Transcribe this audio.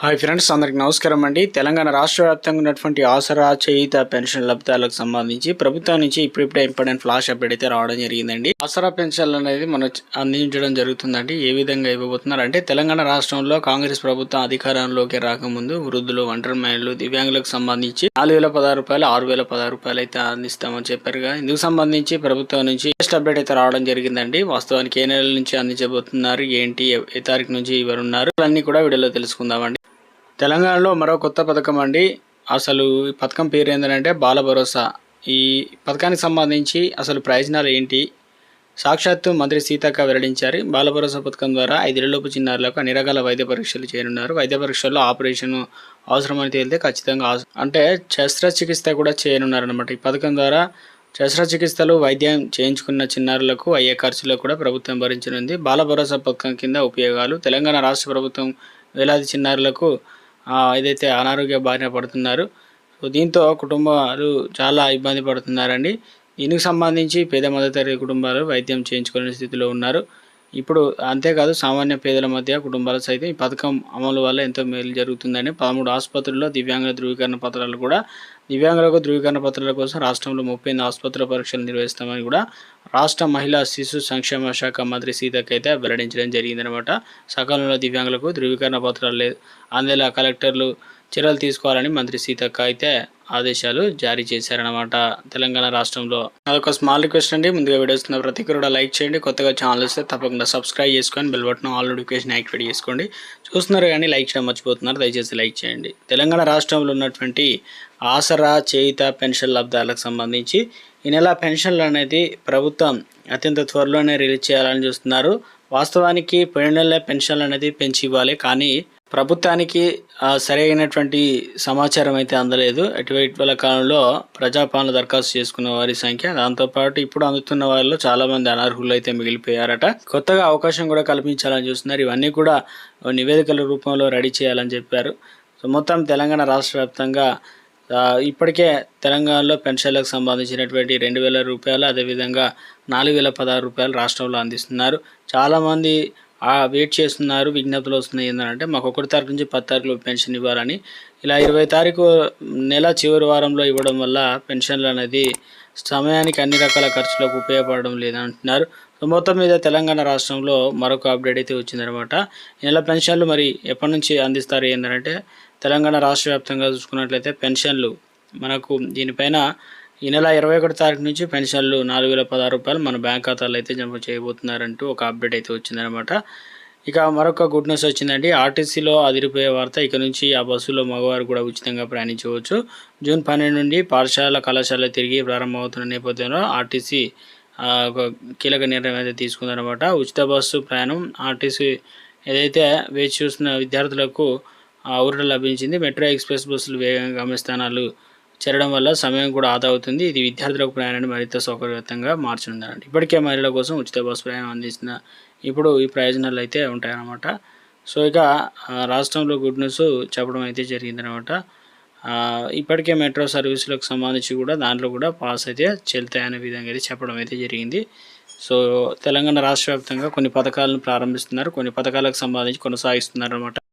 Hi friends అందరికి నమస్కారం అండి. తెలంగాణ రాష్ట్ర వ్యాప్తంగా ఉన్నటువంటి ఆసరా చేయిత పెన్షన్ లబ్ధాలకు సంబంధించి ప్రభుత్వం నుంచి ఇప్పుడిప్పుడే ఇంపార్టెంట్ ఫ్లాష్ అప్డేట్ అయితే రావడం జరిగిందండి. ఆసరా పెన్షన్లు అనేది మనం అందించడం జరుగుతుందండి. ఏ విధంగా ఇవ్వబోతున్నారు అంటే తెలంగాణ రాష్ట్రంలో కాంగ్రెస్ ప్రభుత్వం అధికారంలోకి రాకముందు వృద్ధులు ఒంటరి మహిళలు దివ్యాంగులకు సంబంధించి నాలుగు వేల పదహారు రూపాయలు ఆరు వేల పదహారు రూపాయలు అయితే అందిస్తామని చెప్పారుగా ఇందుకు సంబంధించి ప్రభుత్వం నుంచి ఫస్ట్ అప్డేట్ అయితే రావడం జరిగిందండి. వాస్తవానికి ఏ నెల నుంచి అందించబోతున్నారు ఏంటి ఏ- ఏ తారీఖు నుంచి ఎవరున్నారు అన్ని కూడా వీడియోలో తెలుసుకుందామండి. తెలంగాణలో మరో కొత్త పథకం అండి. అసలు ఈ పథకం పేరు ఏంటంటే బాల భరోసా. ఈ పథకానికి సంబంధించి అసలు ప్రయోజనాలు ఏంటి? సాక్షాత్తు మంత్రి సీతక్క వెల్లడించారు. బాల భరోసా పథకం ద్వారా ఐదేళ్ళలోపు చిన్నారులకు అన్ని రకాల వైద్య పరీక్షలు చేయనున్నారు. వైద్య పరీక్షల్లో ఆపరేషన్ అవసరమని తేలితే ఖచ్చితంగా అంటే శస్త్రచికిత్స కూడా చేయనున్నారనమాట ఈ పథకం ద్వారా శస్త్రచికిత్సలు వైద్యం చేయించుకున్న చిన్నారులకు అయ్యే ఖర్చులకు కూడా ప్రభుత్వం భరించనుంది. బాల భరోసా పథకం కింద ఉపయోగాలు. తెలంగాణ రాష్ట్ర ప్రభుత్వం వేలాది చిన్నారులకు ఏదైతే అనారోగ్య బారిన పడుతున్నారు సో దీంతో కుటుంబాలు చాలా ఇబ్బంది పడుతున్నారండి. దీనికి సంబంధించి పేద మధ్యతరగతి కుటుంబాలు వైద్యం చేయించుకునే స్థితిలో ఉన్నారు. ఇప్పుడు అంతేకాదు సామాన్య పేదల మధ్య కుటుంబాల సైతం ఈ పథకం అమలు వల్ల ఎంతో మేలు జరుగుతుందని పదమూడు ఆసుపత్రుల్లో దివ్యాంగుల ధృవీకరణ పత్రాలు కూడా దివ్యాంగులకు ధృవీకరణ పత్రాల కోసం రాష్ట్రంలో ముప్పై ఎనిమిది ఆసుపత్రుల పరీక్షలు నిర్వహిస్తామని కూడా రాష్ట్ర మహిళా శిశు సంక్షేమ శాఖ మంత్రి సీతక్క అయితే వెల్లడించడం జరిగిందనమాట సకాలంలో దివ్యాంగులకు ధృవీకరణ పత్రాలు లేదు అందేలా కలెక్టర్లు చర్యలు తీసుకోవాలని మంత్రి సీతక్క అయితే ఆదేశాలు జారీ చేశారనమాట తెలంగాణ రాష్ట్రంలో. అదొక స్మాల్ రిక్వెస్ట్ అండి. ముందుగా వీడియోస్ ఉన్న ప్రతి కూడా లైక్ చేయండి. కొత్తగా ఛానల్ వస్తే తప్పకుండా సబ్స్క్రైబ్ చేసుకొని bell button all notification activate చేసుకోండి. చూస్తున్నారు కానీ లైక్ చేయడం మర్చిపోతున్నారు. దయచేసి లైక్ చేయండి. తెలంగాణ రాష్ట్రంలో ఉన్నటువంటి ఆసరా చేయిత పెన్షన్ లబ్ధాలకు సంబంధించి ఈ నెల పెన్షన్లు అనేది ప్రభుత్వం అత్యంత త్వరలోనే రిలీజ్ చేయాలని చూస్తున్నారు. వాస్తవానికి పోయిన నెల పెన్షన్లు అనేది పెంచి ఇవ్వాలి. కానీ ప్రభుత్వానికి సరైనటువంటి సమాచారం అయితే అందలేదు. ఇటీవల కాలంలో ప్రజాపాలన దరఖాస్తు చేసుకున్న వారి సంఖ్య దాంతోపాటు ఇప్పుడు అందుతున్న వారిలో చాలా మంది అనర్హులు అయితే మిగిలిపోయారట. కొత్తగా అవకాశం కూడా కల్పించాలని చూస్తున్నారు. ఇవన్నీ కూడా నివేదికల రూపంలో రెడీ చేయాలని చెప్పారు. సో మొత్తం తెలంగాణ రాష్ట్ర వ్యాప్తంగా ఇప్పటికే తెలంగాణలో పెన్షన్లకు సంబంధించినటువంటి రెండు వేల రూపాయలు అదేవిధంగా నాలుగు వేల పదహారు రూపాయలు రాష్ట్రంలో అందిస్తున్నారు. చాలామంది వెయిట్ చేస్తున్నారు విజ్ఞప్తులు వస్తున్నాయి ఏంటంటే మాకు ఒకటి తారీఖు నుంచి పది తారీఖులో పెన్షన్ ఇవ్వాలని. ఇలా ఇరవై తారీఖు నెల చివరి వారంలో ఇవ్వడం వల్ల పెన్షన్లు అనేది సమయానికి అన్ని రకాల ఖర్చులకు ఉపయోగపడడం లేదంటున్నారు. అంటున్నారు మొత్తం మీద తెలంగాణ రాష్ట్రంలో మరొక అప్డేట్ అయితే వచ్చిందనమాట. నెల పెన్షన్లు మరి ఎప్పటి నుంచి అందిస్తారు ఏంటంటే తెలంగాణ రాష్ట్ర వ్యాప్తంగా చూసుకున్నట్లయితే పెన్షన్లు మనకు దీనిపైన ఈ నెల ఇరవై ఒకటి తారీఖు నుంచి పెన్షన్లు నాలుగు వేల పదహారు రూపాయలు మన బ్యాంక్ ఖాతాలో అయితే జమ చేయబోతున్నారంటూ ఒక అప్డేట్ అయితే వచ్చిందనమాట ఇక మరొక గుడ్ న్యూస్ వచ్చిందండి. ఆర్టీసీలో అదిరిపోయే వార్త ఇక నుంచి ఆ బస్సులో మగవారు కూడా ఉచితంగా ప్రయాణించవచ్చు. జూన్ పన్నెండు నుండి పాఠశాల కళాశాల తిరిగి ప్రారంభమవుతున్న నేపథ్యంలో ఆర్టీసీ ఒక కీలక నిర్ణయం అయితే తీసుకుందనమాట ఉచిత బస్సు ప్రయాణం ఆర్టీసీ ఏదైతే వేచి చూస్తున్న విద్యార్థులకు ఊరట లభించింది. మెట్రో ఎక్స్ప్రెస్ బస్సులు వేగంగా గమ్యస్థానాలు చేరడం వల్ల సమయం కూడా ఆదా అవుతుంది. ఇది విద్యార్థులకు ప్రయాణాన్ని మరింత సౌకర్యవంతంగా మార్చనుందనండి ఇప్పటికే మహిళల కోసం ఉచిత బస్సు ప్రయాణం అందిస్తున్న ఇప్పుడు ఈ ప్రయోజనాలు అయితే ఉంటాయన్నమాట. సో ఇక రాష్ట్రంలో గుడ్ న్యూస్ చెప్పడం అయితే జరిగిందనమాట ఇప్పటికే మెట్రో సర్వీసులకు సంబంధించి కూడా దాంట్లో కూడా పాస్ అయితే చెల్తాయనే విధంగా అయితే చెప్పడం అయితే జరిగింది. సో తెలంగాణ రాష్ట్ర వ్యాప్తంగా కొన్ని పథకాలను ప్రారంభిస్తున్నారు. కొన్ని పథకాలకు సంబంధించి కొనసాగిస్తున్నారు అనమాట